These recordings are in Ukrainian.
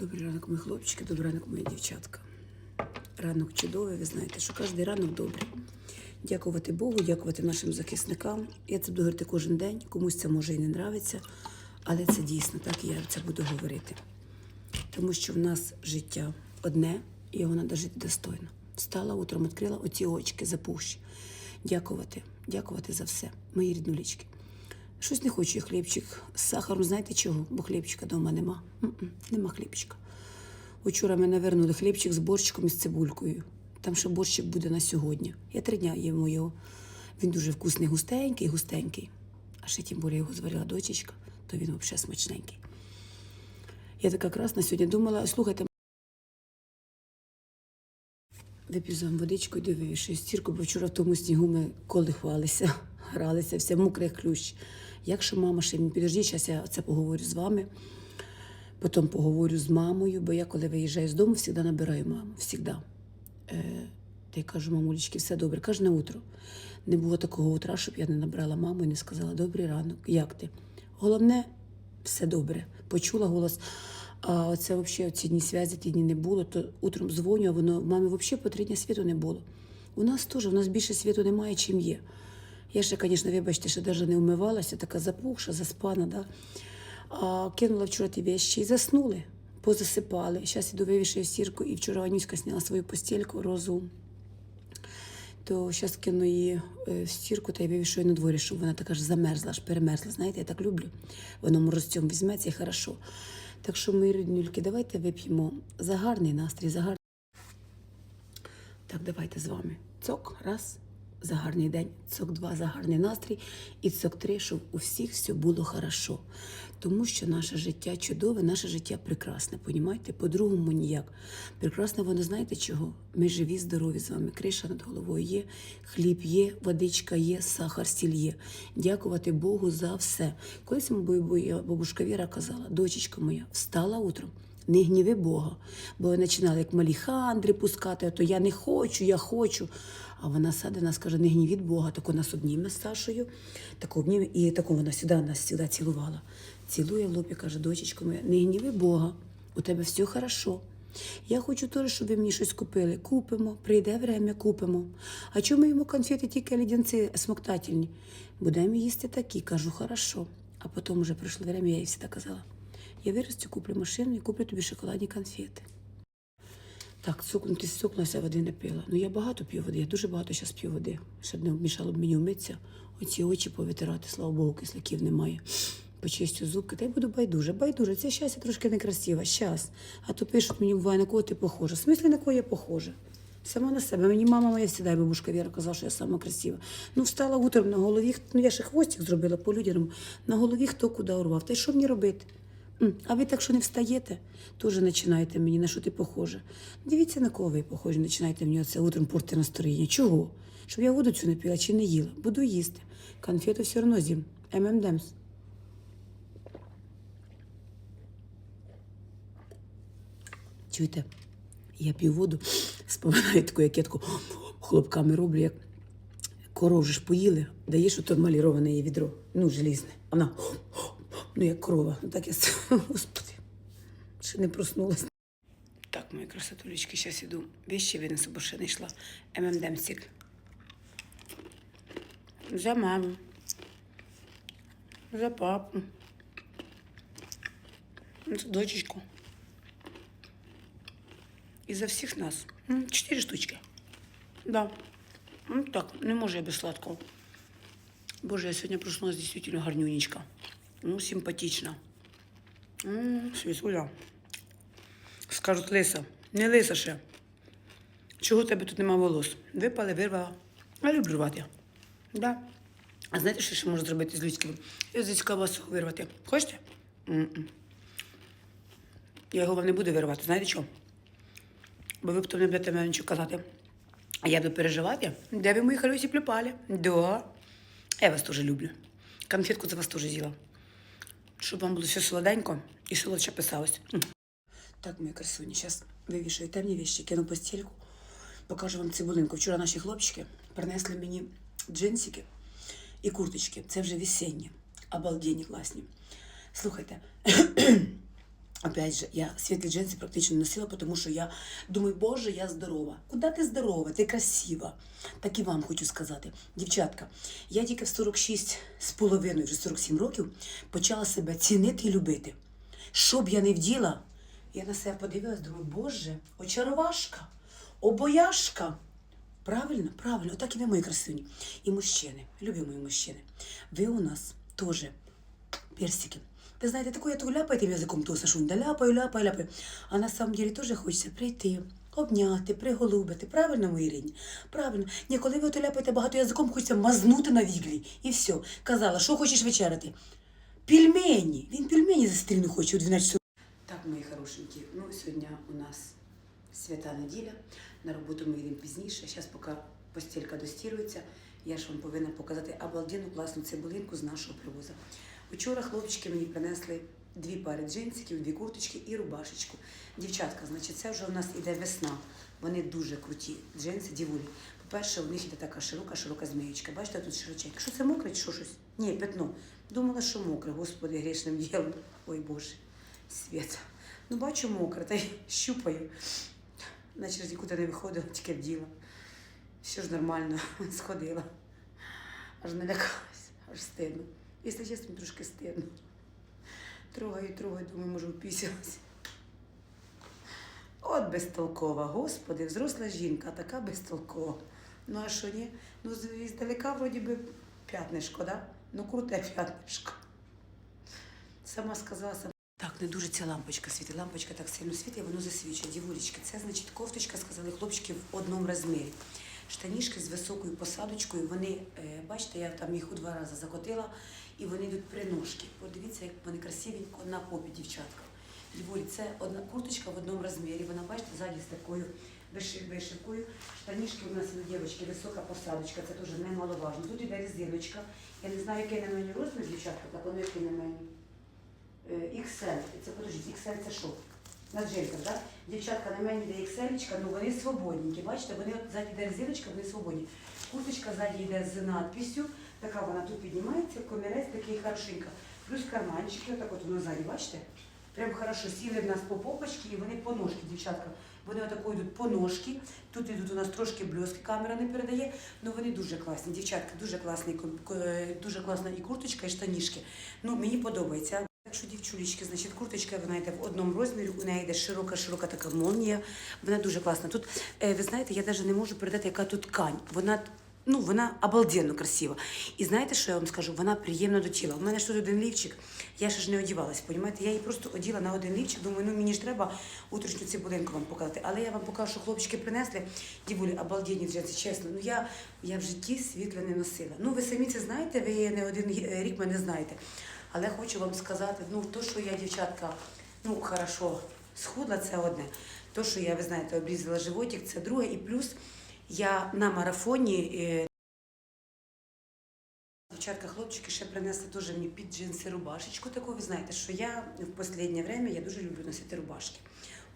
Добрий ранок, мої хлопчики, добрий ранок, мої дівчатка. Ранок чудовий, ви знаєте, що кожен ранок добрий. Дякувати Богу, дякувати нашим захисникам. Я це буду говорити кожен день, комусь це може і не нравиться, але це дійсно так, і я це буду говорити. Тому що в нас життя одне, і його треба жити достойно. Встала утром, відкрила оці очки запущі. Дякувати, дякувати за все, мої ріднулічки. Щось не хочу я хлібчик з сахаром. Знаєте чого? Бо хлібчика вдома нема. М-м, нема хлібчика. Учора мене вернули хлібчик з борщиком і з цибулькою. Там ще борщик буде на сьогодні. Я три дня їм його. Він дуже вкусний, густенький, густенький. А ще тим більше його зварила дочечка, то він взагалі смачненький. Я така красна сьогодні думала, слухайте, вип'ю з водичку, йду вивішую стірку, бо вчора в тому снігу ми колихувалися, гралися, все мокре як клющ. Якщо мама ще не підождіть, зараз я це поговорю з вами. Потім поговорю з мамою, бо я коли виїжджаю з дому, завжди набираю маму. Завжди. Е, та й кажу, мамулечки, все добре. Кожне утро. Не було такого утра, щоб я не набрала маму і не сказала добрий ранок, як ти? Головне, все добре. Почула голос. А оце взагалі ці дні зв'язі, ті дні не було, то утром дзвоню, а воно мамі взагалі по світу не було. У нас теж, у нас більше світу немає, чим є. Я ще, звісно, вибачте, що навіть не вмивалася, така запухша, заспана, да? А кинула вчора ті вещі і заснули, позасипали. Зараз іду вивішую стірку, і вчора Анюська зняла свою постільку розу. То зараз кину її е, в стірку та й вивішую на дворі, щоб вона така ж замерзла, аж перемерзла. Знаєте, я так люблю. Воно морозцем візьметься і хорошо. Так що, мої ріднюльки, давайте вип'ємо за гарний настрій, за гарний. Так, давайте з вами. Цок, раз, за гарний день, цок два за гарний настрій, і цок три, щоб у всіх все було хорошо. Тому що наше життя чудове, наше життя прекрасне, понімаєте? По-другому ніяк. Прекрасне воно, знаєте чого? Ми живі, здорові з вами. Криша над головою є, хліб є, водичка є, сахар, сіль є. Дякувати Богу за все. Колись бабушка Віра казала, дочечка моя, встала утром. Не гніви Бога, бо починали як малі хандри пускати, а то я не хочу, я хочу. А вона саде нас каже, не гнівіть Бога, тако нас обніме з Сашою, тако обніме, і тако вона сюди нас сюди цілувала. Цілує в лоб і каже, дочечко моя, не гніви Бога, у тебе все хорошо. Я хочу теж, щоб ви мені щось купили. Купимо, прийде время, купимо. А чому йому конфети тільки ледянці смоктательні? Будемо їсти такі, кажу, хорошо. А потім вже пройшло время, я їй всі казала. Я виростю, куплю машину і куплю тобі шоколадні конфети. Так, цукнути цукнувся, води не пила. Ну я багато п'ю води, я дуже багато зараз п'ю води, щоб не мішало б мені вмитися, оці очі повитирати, слава Богу, кисляків немає. Почистю зубки, та й буду байдуже. Байдуже, це щастя трошки некрасива. Щас. А то пишуть мені буває, на кого ти похожа. В смислі, на кого я похожа? Сама на себе. Мені мама моя всегда, бабушка Віра казала, що я сама красива. Ну, встала утром на голові, ну я ще хвостик зробила по людям, на голові хто куди урвав. Та й що мені робити? А ви так, що не встаєте, теж починаєте мені, на що ти похожа. Дивіться, на кого ви похожі, починаєте мені оце утром портити настроєння. Чого? Щоб я воду цю не пила чи не їла. Буду їсти. Конфету все одно з'їм. ММДемс. Чуєте, я п'ю воду, споминаю таку, як я таку хлопками роблю, як коров же ж поїли, даєш ото маліроване її відро, ну, желізне. Вона, ну, як корова. Ну, так я, господи, ще не проснулася. Так, мої красотулечки, зараз іду. Вещі винесу, бо ще не йшла. ММДемсик. За маму. За папу. За дочечку. І за всіх нас. Чотири штучки. Да. Ну так, не можу я без сладкого. Боже, я сьогодні проснулась дійсно гарнюнечка. Ну, симпатична. М, Світуля. Скажуть лиса. Не лиса ще. Чого у тебе тут нема волос? Випали, вирвала. А люблю рвати. Да. А знаєте, що ще можу зробити з людським? І з людського вас вирвати. Хочете? М-м. Я його вам не буду вирвати. Знаєте чого? Бо ви потім не будете мене нічого казати. А я буду переживати, де ви мої хороші плюпали. Да. Я вас теж люблю. Конфетку за вас теж з'їла. Щоб вам було все солоденько і солодше писалось. Так, мої красуні, зараз вивішую темні вещи, кину постільку, покажу вам цибулинку. Вчора наші хлопчики принесли мені джинсики і курточки. Це вже весенні, обалденні класні. Слухайте, Опять же, я світлі джинси практично носила, тому що я думаю, боже, я здорова. Куди ти здорова? Ти красива. Так і вам хочу сказати. Дівчатка, я тільки в 46 з половиною, вже 47 років, почала себе цінити і любити. Що б я не вділа, я на себе подивилась, думаю, боже, очаровашка, обояшка. Правильно, правильно, так і ви мої красуні. І мужчини, любі мої мужчини. Ви у нас теж персики. Ви знаєте, таку я то ляпаю тим язиком, то Сашунь, да ляпаю, ляпаю, ляпаю. А на самом деле теж хочеться прийти, обняти, приголубити. Правильно, мої рідні? Правильно. Ні, коли ви ото ляпаєте багато язиком, хочеться мазнути на віглі. І все. Казала, що хочеш вечеряти? Пельмені. Він пельмені за стріну хоче у 12 Так, мої хорошенькі, ну сьогодні у нас свята неділя. На роботу ми йдемо пізніше. Зараз, поки постілька достірується, я ж вам повинна показати обалденну класну цибулинку з нашого привозу. Вчора хлопчики мені принесли дві пари джинсиків, дві курточки і рубашечку. Дівчатка, значить, це вже у нас іде весна. Вони дуже круті. Джинси, дівулі. По-перше, у них іде така широка, широка зміючка. Бачите, тут широченька. Що це мокре чи що щось? Ні, пятно. Думала, що мокре, господи, грішним ділом. Ой Боже, світ. Ну, бачу мокре, та й щупаю. Наче нікуди не виходила, тільки вділа. Все ж нормально, сходила. Аж не лякалась, аж стидно. Якщо чесно, трошки стидно. Трогаю, трогаю, думаю, може, впісялась. От безтолкова, господи, взросла жінка, така безтолкова. Ну а що ні? Ну, здалека вроді би п'ятнишко, да? Ну, круте п'ятнишко. Сама сказала сама. Так, не дуже ця лампочка світить. Лампочка так сильно світить, воно засвічує. Дівулечки, це значить кофточка, сказали хлопчики в одному розмірі. Штанішки з високою посадочкою, вони, е, бачите, я там їх у два рази закотила, і вони йдуть при ножки. Подивіться, як вони красивенько на попі, дівчатка. Дівулі, це одна курточка в одному розмірі. Вона, бачите, ззаді з такою вишивкою. Штанішки у нас у дівчатки, висока посадочка, це теж немаловажно. Тут іде резиночка. Я не знаю, який на мені розмір, дівчатка, так воно який на мені. Е, XL. Це подождіть, XL це що? На джинках, так? Дівчатка на мені йде XL, ну вони свободненькі. Бачите, вони от ззаді йде резиночка, вони свободні. Курточка ззаді йде з надписью, така вона тут піднімається, комірець такий хорошенька. Плюс карманчики, отак от воно ззаді, бачите? Прям хорошо сіли в нас по попочки і вони по ножки, дівчатка. Вони отако йдуть по ножки. Тут йдуть у нас трошки бльоски, камера не передає. Ну вони дуже класні. Дівчатка, дуже класний, дуже класна і курточка, і штанішки. Ну мені подобається. Що дівчулечки, значить, курточка вона йде в одному розмірі, у неї йде широка, широка така молнія. Вона дуже класна. Тут, е, ви знаєте, я навіть не можу передати, яка тут ткань. Вона ну, вона обалденно красива. І знаєте, що я вам скажу? Вона приємна до тіла. У мене ж тут один лівчик, я ще ж не одівалась, понімаєте? Я її просто оділа на один лівчик. Думаю, ну мені ж треба утрішню цибулинку вам показати. Але я вам покажу, що хлопчики принесли. Дівулі, обалденні джинси, чесно. Ну я, я в житті світла не носила. Ну ви самі це знаєте, ви не один рік мене знаєте. Але хочу вам сказати, ну то, що я, дівчатка, ну хорошо, схудла, це одне. То, що я, ви знаєте, обрізала животик, це друге. І плюс я на марафоні. е, Дівчатка, хлопчики ще принесли теж мені під джинси рубашечку таку. Ви знаєте, що я в останнє время я дуже люблю носити рубашки.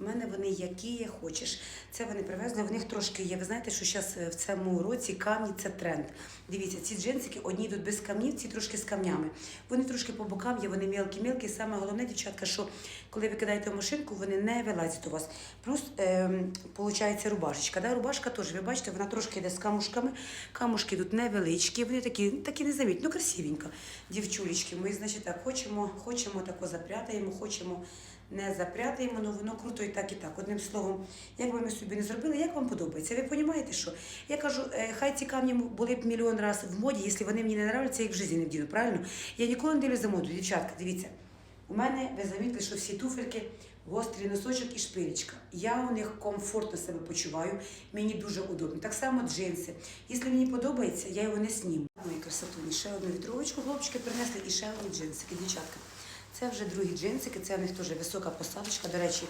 У мене вони які хочеш. Це вони привезли. В них трошки є. Ви знаєте, що зараз в цьому році камні це тренд. Дивіться, ці джинсики одні йдуть без камнів, ці трошки з камнями. Вони трошки по бокам є, вони мілкі-мілкі. Саме головне, дівчатка, що коли ви кидаєте машинку, вони не вилазять у вас. Плюс ем, получається рубашечка. Да? Рубашка теж, ви бачите, вона трошки йде з камушками. Камушки тут невеличкі, вони такі, такі незамітні, ну красивенько. Дівчулечки, ми, значить, так, хочемо, хочемо тако запрятаємо, хочемо не запрятаємо, але воно круто і так, і так. Одним словом, як би ми собі не зробили, як вам подобається? Ви розумієте, що? Я кажу, е, хай ці камні були б мільйон разів в моді, якщо вони мені не нравляться, їх в житті не вдіну, правильно? Я ніколи не дивлюсь за моду, дівчатка, дивіться. У мене, ви замітили, що всі туфельки, гострий носочок і шпилечка. Я у них комфортно себе почуваю, мені дуже удобно. Так само джинси. Якщо мені подобається, я його не сніму. Мої красотуні, ще одну вітровочку хлопчики принесли і ще одні джинсики, дівчатка. Це вже другі джинсики, це у них теж висока посадочка. До речі,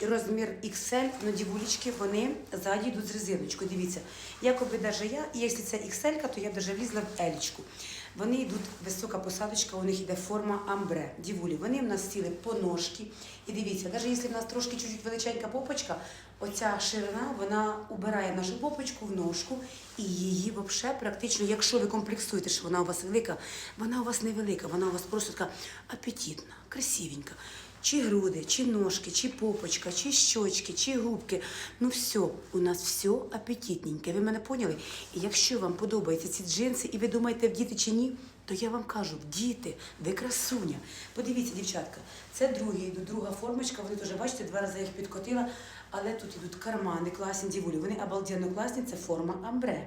розмір XL, но дівулечки, вони ззаді йдуть з резиночкою. Дивіться, якоби навіть я, якщо це XL, то я навіть влізла в Елічку. Вони йдуть висока посадочка, у них йде форма амбре. Дівулі, вони в нас сіли по ножки. І дивіться, навіть якщо в нас трошки чуть-чуть величенька попочка, оця ширина вона убирає нашу попочку в ножку і її взагалі практично, якщо ви комплексуєте, що вона у вас велика, вона у вас не велика, вона у вас просто така апетитна, красивенька. Чи груди, чи ножки, чи попочка, чи щочки, чи губки. Ну все, у нас все апетитненьке. Ви мене поняли? І якщо вам подобаються ці джинси, і ви думаєте, вдіти чи ні, то я вам кажу, вдіти, ви красуня. Подивіться, дівчатка, це другі друга формочка. Вони теж, бачите, два рази їх підкотила, але тут йдуть кармани, класні дівулі. Вони обалденно класні, це форма амбре.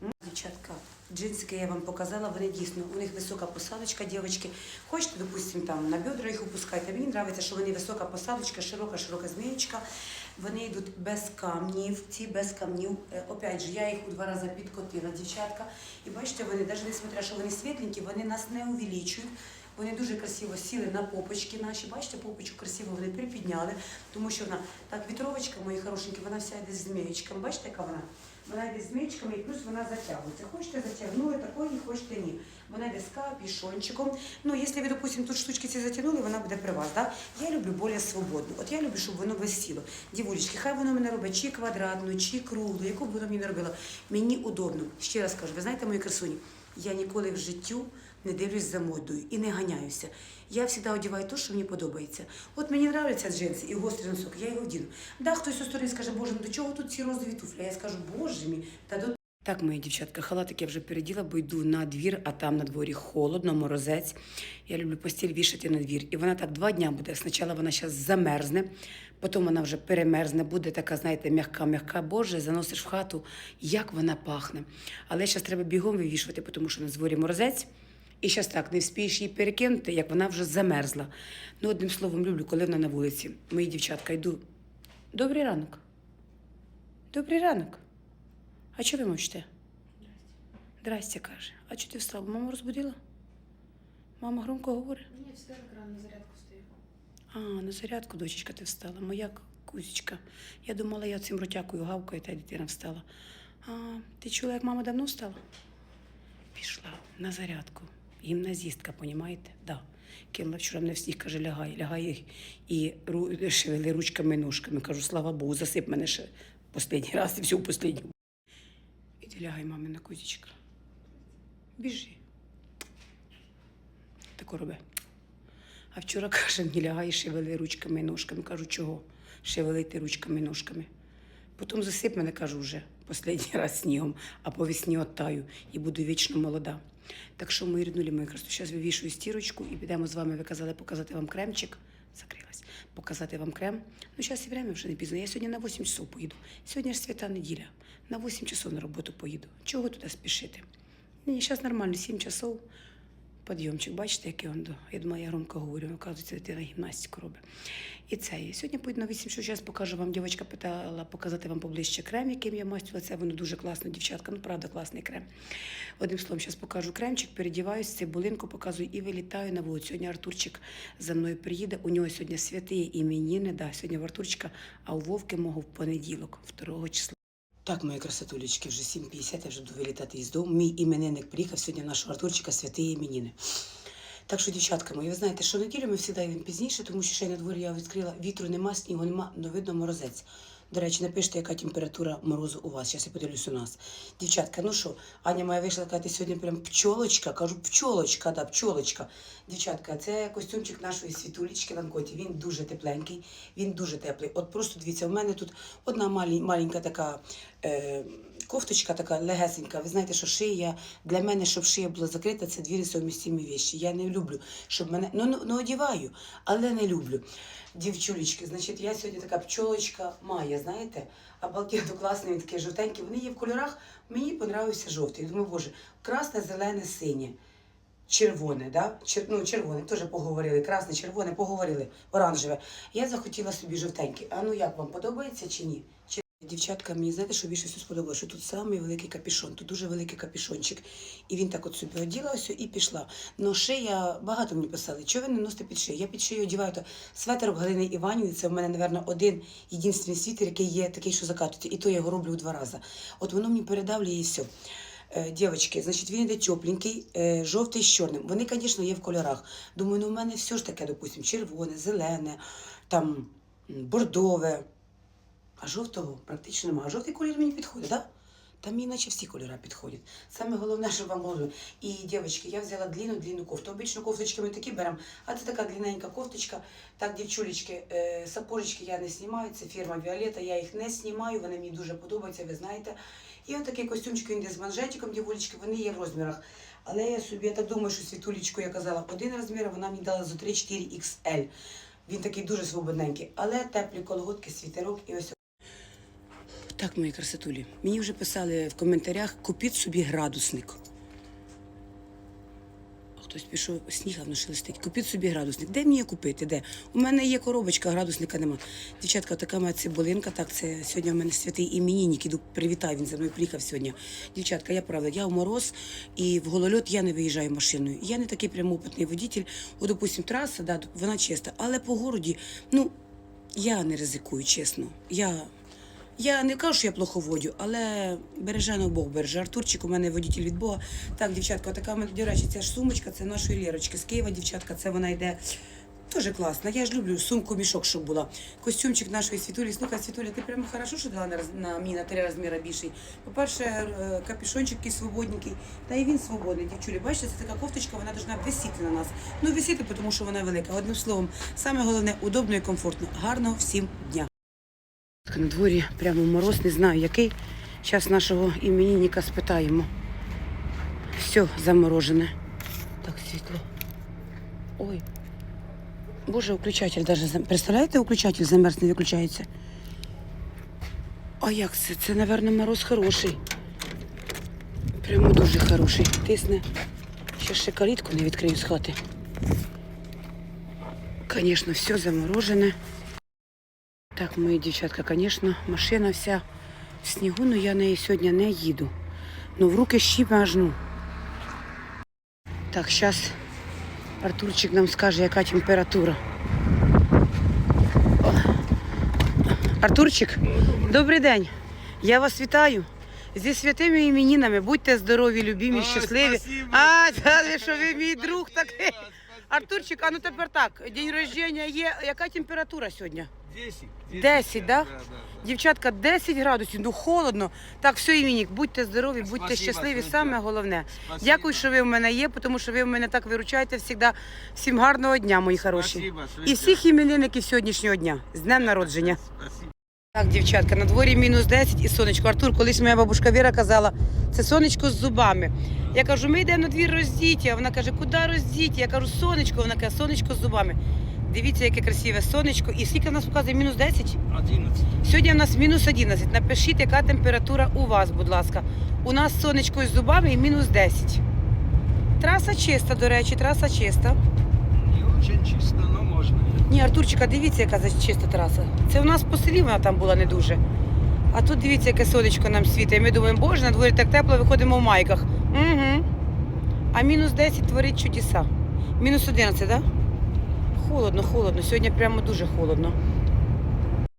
Дівчатка, джинсики я вам показала, вони дійсно, у них висока посадочка, дівчатки. Хочете, допустимо, там на бедра їх опускайте. Мені подобається, що вони висока посадочка, широка, широка змієчка. Вони йдуть без камнів, ці без камнів. Е, Опять же, я їх у два рази підкотила, дівчатка. І бачите, вони, навіть несмотря, що вони світленькі, вони нас не увеличують. Вони дуже красиво сіли на попочки наші. Бачите, попочку красиво вони припідняли, тому що вона так, вітровочка, мої хорошенькі, вона вся йде з змієчками. Бачите, яка вона? Вона йде з змієчками і плюс вона затягується. Хочете затягнули, такої, хочете ні. Вона йде з капішончиком. Ну, якщо ви, допустимо, тут штучки ці затягнули, вона буде при вас. Да? Я люблю більш свободну. От я люблю, щоб воно висіло. Дівулечки, хай воно мене робить чи квадратну, чи круглу, яку б воно мені не робило. Мені удобно. Ще раз кажу, ви знаєте, мої красуні, я ніколи в життю не дивлюсь за модою і не ганяюся. Я завжди одягаю те, що мені подобається. От мені подобаються джинси і гострий носок, я його вдіну. Да, хтось у стороні скаже, боже, ну до чого тут ці розові туфлі? Я скажу, боже мій, та до так, мої дівчатка, халатик я вже переділа, бо йду на двір, а там на дворі холодно, морозець. Я люблю постіль вішати на двір. І вона так два дня буде. Спочатку вона зараз замерзне, потім вона вже перемерзне, буде така, знаєте, м'яка-м'яка. Боже, заносиш в хату, як вона пахне. Але зараз треба бігом вивішувати, тому що на дворі морозець. І зараз так, не вспієш її перекинути, як вона вже замерзла. Ну, одним словом, люблю, коли вона на вулиці. Мої дівчатка, йду. Добрий ранок. Добрий ранок. А чого ви мовчите? Здрасте, каже. А чого ти встала? Мама розбудила? Мама громко говорить. Ні, всегда так рано на зарядку стою. А, на зарядку, дочечка, ти встала. Моя кузечка. Я думала, я цим ротякою гавкою, та дитина встала. А, ти чула, як мама давно встала? Пішла на зарядку. Гімназістка, понімаєте? Да. Кинула вчора мене всіх, каже, лягай, лягай і шевели ручками і ножками. Кажу, слава Богу, засип мене ще останній раз і всю останню. Іди лягай, мамина кузічка. Біжи. Тако роби. А вчора каже, не лягай, шевели ручками і ножками. Кажу, чого? Шевелити ручками і ножками. Потім засип мене, кажу, вже останній раз снігом, а по весні оттаю і буду вічно молода. Так що, мої ріднулі, мої красу, зараз вивішую стірочку і підемо з вами, ви казали, показати вам кремчик. Закрилась. Показати вам крем. Ну, зараз і время вже не пізно. Я сьогодні на 8 часов поїду. Сьогодні ж свята неділя. На 8 часов на роботу поїду. Чого туди спішити? Ні, зараз нормально, 7 часов. Подйомчик, бачите, який до. Я думаю, я громко говорю, оказується, дитина гімнастику робить. І це. І сьогодні поїду на 8 що зараз покажу вам. Дівчинка питала показати вам поближче крем, яким я мастила. Це воно дуже класно, дівчатка. Ну, правда, класний крем. Одним словом, зараз покажу кремчик, передіваюсь, цибулинку показую і вилітаю на вулицю. Сьогодні Артурчик за мною приїде. У нього сьогодні святі іменіни. Да, сьогодні в Артурчика, а у Вовки мого в понеділок, 2 числа. Так, мої красотулечки, вже 7.50, я вже буду вилітати із дому. Мій іменинник приїхав сьогодні нашого Артурчика святий іменіни. Так що, дівчатка мої, ви знаєте, що неділю ми завжди йдемо пізніше, тому що ще й на дворі я відкрила, вітру нема, снігу нема, але видно морозець. До речі, напишіть, яка температура морозу у вас. Зараз я подивлюсь у нас. Дівчатка, ну що, Аня моя вийшла, каже, сьогодні прям пчолочка. Кажу, пчолочка, да, пчолочка. Дівчатка, це костюмчик нашої світулечки Ланкоті. Він дуже тепленький, він дуже теплий. От просто дивіться, у мене тут одна маленька така е, кофточка, така легесенька. Ви знаєте, що шия для мене, щоб шия була закрита, це дві несовмістимі вещі. Я не люблю, щоб мене ну, ну, ну одіваю, але не люблю. Дівчулечки, значить, я сьогодні така пчолочка Майя, знаєте, а обалденно класний, він такий жовтенький. Вони є в кольорах. Мені понравився жовтий. Я думаю, боже, красне, зелене, синє. Червоне, да? Чер, ну, червоне, теж поговорили. Красне, червоне, поговорили, оранжеве. Я захотіла собі жовтенький. А ну як вам подобається чи ні? Дівчатка, мені знаєте, що більше всього сподобалося, що тут самий великий капішон, тут дуже великий капішончик. І він так от собі оділа ось і пішла. Но шия, багато мені писали, чого ви не носите під шию? Я під шию одіваю то светер Галини Іванівни, це в мене, напевно, один єдинственний світер, який є такий, що закатується. І то я його роблю в два рази. От воно мені передавлює і все. Дівчатки, значить, він іде тепленький, е, жовтий з чорним. Вони, звісно, є в кольорах. Думаю, ну в мене все ж таке, допустим, червоне, зелене, там бордове. Жовтого практично немає. А жовтий колір мені підходить, так? Да? Та мені наче всі кольори підходять. Саме головне, щоб вам було. І, дівчатки, я взяла длинну длинну кофту. Обично кофточки ми такі беремо, а це така длинненька кофточка. Так, дівчулечки, е, сапожечки я не знімаю. Це фірма Віолета, я їх не знімаю, вони мені дуже подобаються, ви знаєте. І от такий костюмчик, він з манжетиком, дівулечки, вони є в розмірах. Але я собі, я так думаю, що світулечку я казала один розмір, вона мені дала за 3-4 XL. Він такий дуже свободненький, але теплі колготки, світерок і ось. Так, мої красотулі, мені вже писали в коментарях, купіть собі градусник. Хтось пішов, сніг воно шелестить. Купіть собі градусник. Де мені купити? Де? У мене є коробочка, а градусника нема. Дівчатка, така моя цибулинка. Так, це сьогодні у мене святий іменінник. Іду привітаю, він за мною приїхав сьогодні. Дівчатка, я правда, я в мороз і в голольот я не виїжджаю машиною. Я не такий прям опитний водитель. От, допустим, траса, да, вона чиста, але по городі, ну, я не ризикую, чесно. Я я не кажу, що я плохо водю, але береже на Бог береже. Артурчик у мене водитель від Бога. Так, дівчатка, така до речі, ця ж сумочка, це нашої Лєрочки з Києва, дівчатка, це вона йде. Дуже класна. Я ж люблю сумку мішок, щоб була. Костюмчик нашої світулі. Слухай, світуля, ти прямо хорошо, що дала на, на мені на три розміри більший. По-перше, е, капюшончик який свободненький, та і він свободний, дівчулі. Бачите, це така кофточка, вона повинна висіти на нас. Ну, висіти, тому що вона велика. Одним словом, саме головне, удобно і комфортно. Гарного всім дня. На дворі прямо мороз, не знаю який. Зараз нашого іменінника спитаємо. Все заморожене. Так, світло. Ой. Боже, включатель даже зам... Представляєте, включатель замерз не виключається. А як це? Це, напевно, мороз хороший. Прямо дуже хороший. Тисне. Ще ще калітку не відкрию з хати. Звісно, все заморожене. Так, мої дівчатка, звісно, машина вся в снігу, але я нею сьогодні не їду. Ну, в руки щіпи аж ну. Так, зараз Артурчик нам скаже, яка температура. О. Артурчик, добрий день. Я вас вітаю. Зі святими іменінами. Будьте здорові, любімі, Ой, щасливі. спасибо. А, та що ви мій друг такий. Артурчик, а ну тепер так. День рождення є. Яка температура сьогодні? 10. 10, да? да, да. Дівчатка, 10 градусів, ну холодно. Так, все, іменник, будьте здорові, будьте Спасибо, щасливі, Сонечка. саме головне. Спасибо. Дякую, що ви в мене є, тому що ви в мене так виручаєте завжди. Всім гарного дня, мої хороші. Спасибо, І всіх іменинників сьогоднішнього дня. З днем народження. Спасибо. Так, дівчатка, на дворі мінус 10 і сонечко. Артур, колись моя бабушка Віра казала, це сонечко з зубами. Я кажу, ми йдемо на двір роздіття. Вона каже, куди роздіття? Я кажу, сонечко. Вона каже, сонечко з зубами. Дивіться, яке красиве сонечко. І скільки в нас показує? Мінус 10? 11. Сьогодні в нас мінус 11. Напишіть, яка температура у вас, будь ласка. У нас сонечко з зубами і мінус 10. Траса чиста, до речі, траса чиста. Не очень чисто, но можно. Ні, Артурчика, дивіться, яка чиста траса. Це у нас по селі вона там була не дуже. А тут дивіться, яке сонечко нам світить. Ми думаємо, боже, на дворі так тепло, виходимо в майках. Угу. А мінус 10 творить чудеса. Мінус 11, так? Да? Холодно, холодно. Сьогодні прямо дуже холодно.